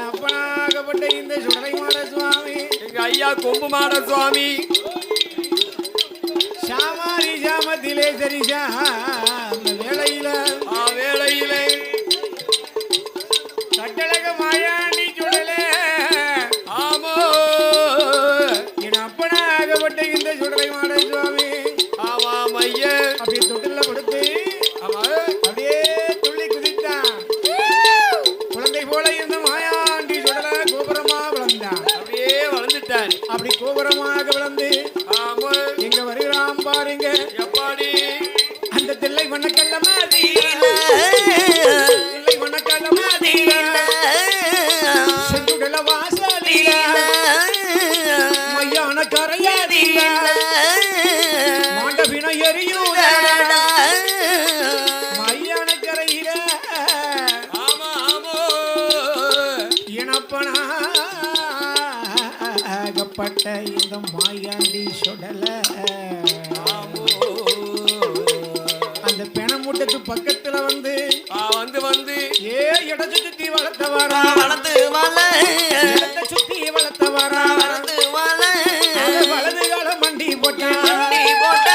அப்பனாகப்பட்ட இந்த சுடலை மாட சுவாமி. எங்க ஐயா கொம்பு மாட சுவாமி. சாமாரி ஜாமத்திலே சரிசா. அப்படி கோபுரமாக விளந்து எங்க வருகிறான் பாருங்க. எப்பாடி? அந்த தில்லை வண்ணக்கல்ல மாதிரி. தில்லை வண்ணக்கல்ல மாதிரி. செஞ்சுடல வாசலில. மையான கரையாடில இனப்பனாகப்பட்ட இந்த மாயாண்டி சுடல. அந்த பெணமுட்டத்து பக்கத்துல வந்து வந்து வந்து. ஏ இடத்து சுத்தி வளர்த்தவாரா வளர்த்து வள இடத்தை சுத்தி வளர்த்து வள அது வலது கால மண்டி போட்டா. நீ போட்ட.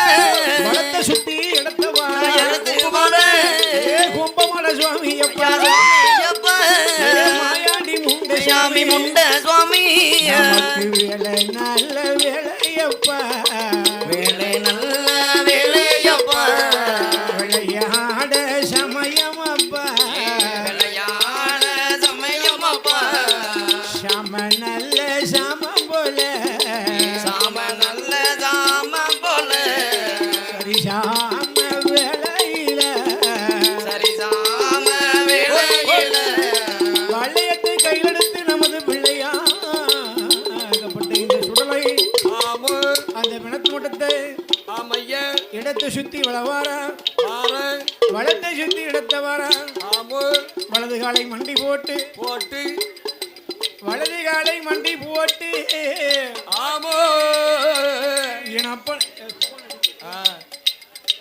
வளத்தை சுத்தி இடத்தவாரா எடுத்து வள ஏ கும்பமல சுவாமி அப்பா வேலை நல்ல வேலையப்பா. வேலை நல்ல வேலையப்பா. விளையாட சமயமப்பா. விளையாட சமயமப்பா. சம நல்ல சமம் போல. சாம நல்ல சாம போல. சரிசாம வேலையில அந்த பிணத்து மட்டத்தை ஆமையா இடத்தை சுத்தி வளவார? வளத்தை சுத்தி இடத்தை வர ஆமோ. வலது காலை மண்டி போட்டு. போட்டு. வலது காலை மண்டி போட்டு. ஆமோ. என் அப்பன் ஆ,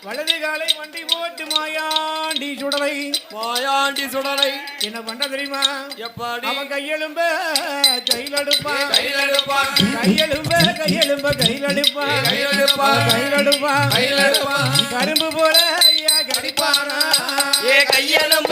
வலது காலை வண்டி போட்டு மாயாண்டி சுடலை. மாயாண்டி சுடலை. என்ன பண்ண தெரியுமா? எப்படி? அவன் கையெலும்ப கையிலடுப்பான் கையிலடுப்பான் கையெலும்ப கையெலும்ப கையிலடுப்பான் கையிலடுப்பான் கையிலடுப்பான் கையிலடுப்பான் கரும்பு போல ஐயா கடிப்பானா ஏ கையெலும்ப.